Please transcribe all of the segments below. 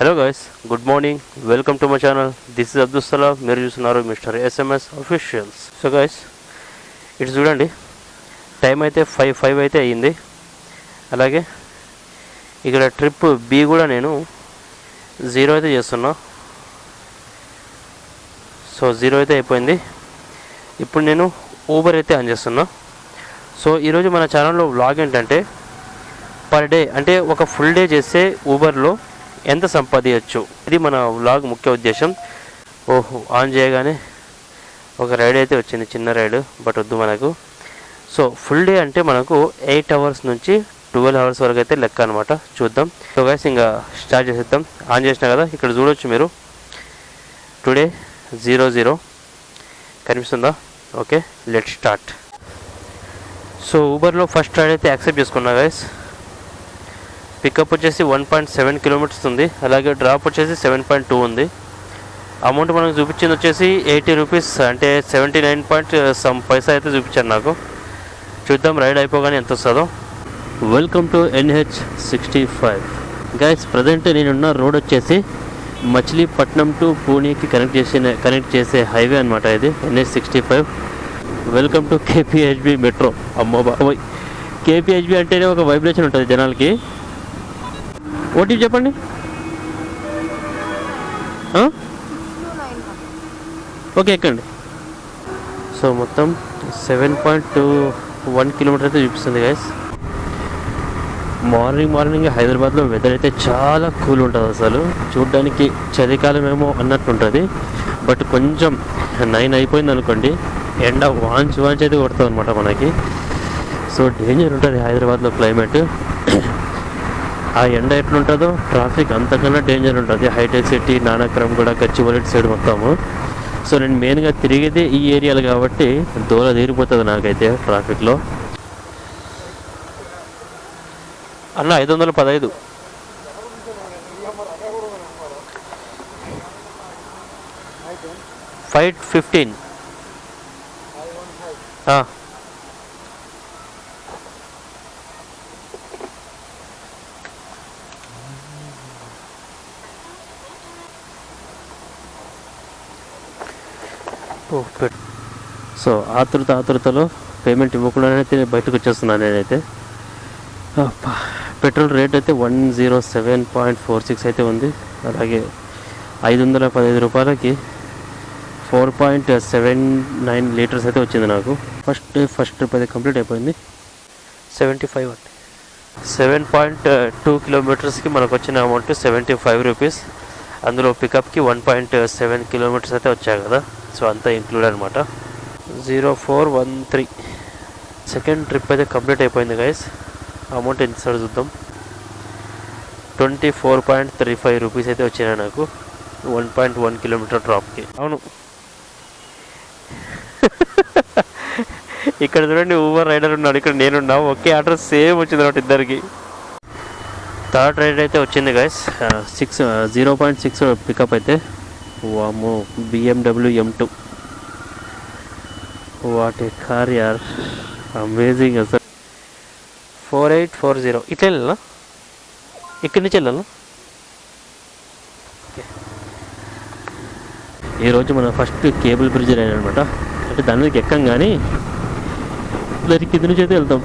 Hello guys good morning welcome to my channel this is Abdul Salam మీరు చూస్తున్నారు mister SMS officials so guys ఇటు చూడండి. Time అయితే five five అయితే అయ్యింది. అలాగే ఇక్కడ ట్రిప్ బి కూడా నేను జీరో అయితే చేస్తున్నా. సో జీరో అయితే అయిపోయింది. ఇప్పుడు నేను ఊబర్ అయితే ఆన్ చేస్తున్నా. సో ఈరోజు మన ఛానల్లో వ్లాగ్ ఏంటంటే పర్ డే అంటే ఒక ఫుల్ డే చేస్తే ఊబర్లో ఎంత సంపాదించవచ్చు ఇది మన వ్లాగ్ ముఖ్య ఉద్దేశం. ఓహో ఆన్ చేయగానే ఒక రైడ్ అయితే వచ్చింది చిన్న రైడ్ బట్ వద్దు మనకు. సో ఫుల్ డే అంటే మనకు ఎయిట్ అవర్స్ నుంచి ట్వెల్వ్ అవర్స్ వరకు అయితే లెక్క అనమాట చూద్దాం. సో గైస్ ఇంకా స్టార్ట్ చేసేద్దాం. ఆన్ చేసిన కదా ఇక్కడ చూడొచ్చు మీరు. టుడే జీరో జీరో కనిపిస్తుందా? ఓకే లెట్ స్టార్ట్ సో ఊబర్లో ఫస్ట్ రైడ్ అయితే యాక్సెప్ట్ చేసుకున్నా గైస్ పికప్ వచ్చేసి వన్ పాయింట్ సెవెన్ కిలోమీటర్స్ ఉంది. అలాగే డ్రాప్ వచ్చేసి సెవెన్ పాయింట్ టూ ఉంది. అమౌంట్ మనకు చూపించింది వచ్చేసి ఎయిటీ రూపీస్ అంటే seventy nine point some paisa అయితే చూపించారు నాకు. చూద్దాం రైడ్ అయిపోగానే ఎంత వస్తుందో. Welcome to NH sixty five guys present నేనున్న రోడ్ వచ్చేసి మచిలీపట్నం టు పూణేకి కనెక్ట్ చేసిన కనెక్ట్ చేసే హైవే అనమాట ఇది NH sixty five welcome to KPHB metro అమ్మో బాబోయ్. కేపీహెచ్బి అంటేనే ఒక వైబ్రేషన్ ఉంటుంది జనాలకి. ఓటీపీ చెప్పండి. ఓకే ఎక్కండి. సో మొత్తం seven point two one kilometre అయితే చూపిస్తుంది గైస్ మార్నింగ్ మార్నింగ్ హైదరాబాద్లో వెదర్ అయితే చాలా కూల్ ఉంటుంది అసలు. చూడడానికి చలికాలం ఏమో అన్నట్టుంటుంది బట్ కొంచెం నైన్ అయిపోయింది అనుకోండి ఎండ వాంచ్ వాంచ్ అయితే కొడుతుంది అనమాట మనకి. సో డేంజర్ ఉంటుంది హైదరాబాద్లో క్లైమేట్ ఆ ఎండ ఎట్లుంటుందో ట్రాఫిక్ అంతకన్నా డేంజర్ ఉంటుంది. హైటెక్ సిటీ నానక్రమ్ కూడా గచ్చిబౌలి సైడ్ మొత్తము. సో నేను మెయిన్గా తిరిగేది ఈ ఏరియాలు కాబట్టి దూర తీరిపోతుంది నాకైతే ట్రాఫిక్లో. అన్న ఐదు వందల పదహైదు ఫైవ్ ఫిఫ్టీన్ సో ఆతృత ఆతృతలో పేమెంట్ ఇవ్వకుండానైతే అయితే బయటకు వచ్చేస్తున్నాను నేనైతే. పెట్రోల్ రేట్ అయితే one zero seven point four six అయితే ఉంది. అలాగే ఐదు వందల పదహైదు రూపాయలకి four point seven nine litres అయితే వచ్చింది నాకు. ఫస్ట్ ఫస్ట్ ట్రిప్ అయితే కంప్లీట్ అయిపోయింది. సెవెంటీ ఫైవ్ అండి. సెవెన్ పాయింట్ టూ కిలోమీటర్స్కి మనకు వచ్చిన అమౌంట్ సెవెంటీ ఫైవ్ రూపీస్ అందులో పికప్కి వన్ పాయింట్ సెవెన్ కిలోమీటర్స్ అయితే వచ్చాయి కదా. సో అంతా ఇంక్లూడ్ అనమాట zero four one three second trip అయితే కంప్లీట్ అయిపోయింది గైస్ అమౌంట్ ఎంత సార్ చూద్దాం. Twenty four point three five rupees అయితే వచ్చినాయి నాకు. వన్ పాయింట్ వన్ కిలోమీటర్ డ్రాప్కి అవును. ఇక్కడ చూడండి ఊబర్ రైడర్ ఉన్నాడు. ఇక్కడ నేనున్నా. ఒకే ఆర్డర్ సేమ్ వచ్చింది అనమాట ఇద్దరికి. థర్డ్ రైడ్ అయితే వచ్చింది guys six zero point six pickup అయితే. వామో BMW M two what a car యార్ అమేజింగ్ అసలు. ఫోర్ ఎయిట్ ఫోర్ జీరో ఇట్లా వెళ్ళాలా? ఇక్కడి నుంచి వెళ్ళాలా? ఈరోజు మన ఫస్ట్ కేబుల్ బ్రిడ్జ్ రైడ్ అనమాట అంటే దాని మీదకి ఎక్కం కానీ దాని కింద నుంచి అయితే వెళ్తాం.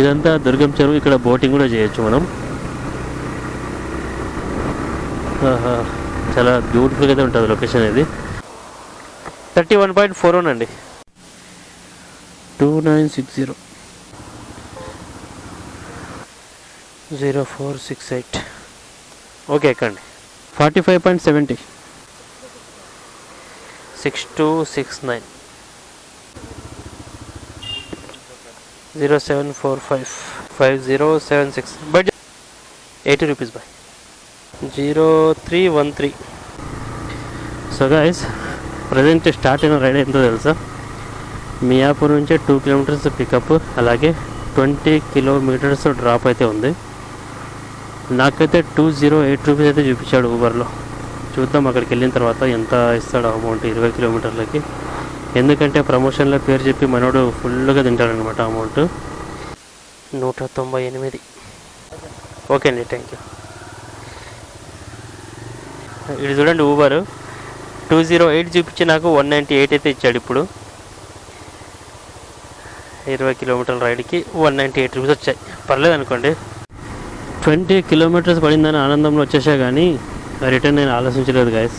ఇదంతా దుర్గం చెరువు ఇక్కడ బోటింగ్ కూడా చేయొచ్చు మనం. ఆహా, చాలా బ్యూటిఫుల్గా అయితే ఉంటుంది లొకేషన్ ఇది. Thirty one point four one అండి. Two nine six zero zero four six eight okay ఎక్కండి. Forty five point seventy six two six nine zero seven four five five zero seven six but eighty rupees bye zero three one three. So guys present start అయిన ride ఎంతో తెలుసా? మియాపూర్ నుంచి two kilometres pickup అలాగే twenty kilometres drop అయితే ఉంది. నాకైతే two zero eight rupees అయితే చూపించాడు ఊబర్లో చూద్దాం అక్కడికి వెళ్ళిన తర్వాత ఎంత ఇస్తాడు అమౌంట్ ఇరవై కిలోమీటర్లకి ఎందుకంటే ప్రమోషన్లో పేరు చెప్పి మనోడు ఫుల్గా తింటాడనమాట అమౌంట్ నూట తొంభై ఎనిమిది. ఓకే అండి థ్యాంక్ యూ ఇది చూడండి ఊబర్ టూ జీరో ఎయిట్ చూపించి నాకు వన్ నైంటీ ఎయిట్ అయితే ఇచ్చాడు ఇప్పుడు. ఇరవై కిలోమీటర్ల రైడ్కి వన్ నైంటీ ఎయిట్ రూపీస్ వచ్చాయి. పర్లేదు అనుకోండి. ట్వంటీ కిలోమీటర్స్ పడిందని ఆనందంలో వచ్చేసా కానీ రిటర్న్ నేను ఆలోచించలేదు గాయస్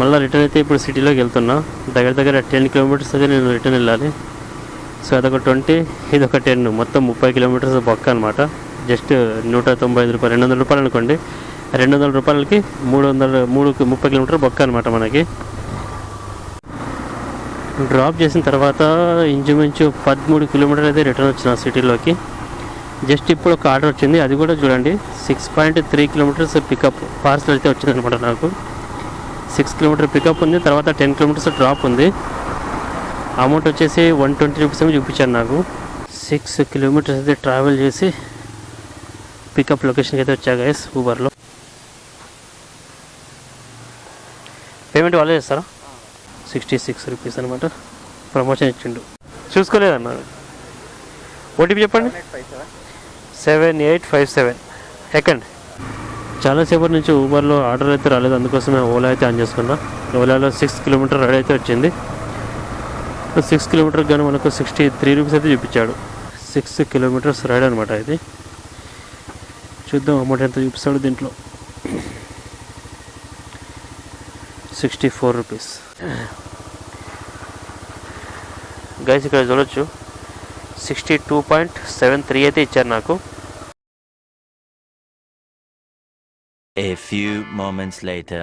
మళ్ళీ రిటర్న్ అయితే ఇప్పుడు సిటీలోకి వెళ్తున్నా. దగ్గర దగ్గర టెన్ కిలోమీటర్స్ అయితే నేను రిటర్న్ వెళ్ళాలి. సో అదొక ట్వంటీ ఇది ఒక టెన్ మొత్తం ముప్పై కిలోమీటర్స్ బొక్క అనమాట జస్ట్ నూట తొంభై ఐదు రూపాయలు రెండు వందల రూపాయలు అనుకోండి. రెండు వందల రూపాయలకి మూడు వందల మూడు ముప్పై కిలోమీటర్ బొక్క అనమాట మనకి. డ్రాప్ చేసిన తర్వాత ఇంచుమించు పదమూడు కిలోమీటర్ అయితే రిటర్న్ వచ్చిన సిటీలోకి జస్ట్ ఇప్పుడు ఒక ఆర్డర్ వచ్చింది. అది కూడా చూడండి. Six point three kilometres pickup parcel అయితే వచ్చింది అనమాట నాకు. సిక్స్ కిలోమీటర్ పికప్ ఉంది. తర్వాత టెన్ కిలోమీటర్స్ డ్రాప్ ఉంది. అమౌంట్ వచ్చేసి వన్ ట్వంటీ రూపీస్ ఏమో చూపించాను నాకు. సిక్స్ కిలోమీటర్స్ అయితే ట్రావెల్ చేసి పికప్ లొకేషన్కి అయితే వచ్చా గైస్ ఊబర్లో పేమెంట్ వాళ్ళే చేస్తారా? సిక్స్టీ సిక్స్ రూపీస్ అనమాట ప్రమోషన్ ఇచ్చిండు. చూసుకోలేదన్నా. ఓటీపీ చెప్పండి. Seven eight five seven. ఎక్కండి. చాలాసేపటి నుంచి ఊబర్లో ఆర్డర్ అయితే రాలేదు. అందుకోసమే ఓలా అయితే ఆన్ చేసుకున్నా. ఓలాలో సిక్స్ కిలోమీటర్ రైడ్ అయితే వచ్చింది. సిక్స్ కిలోమీటర్ కానీ మనకు సిక్స్టీ త్రీ రూపీస్ అయితే చూపించాడు. సిక్స్ కిలోమీటర్స్ రైడ్ అనమాట ఇది. చూద్దాం అమౌంట్ ఎంత చూపిస్తాడు దీంట్లో. సిక్స్టీ ఫోర్ రూపీస్ గైస్ ఇక్కడ చూడొచ్చు. Sixty two point seven three అయితే ఇచ్చారు నాకు. A few moments later.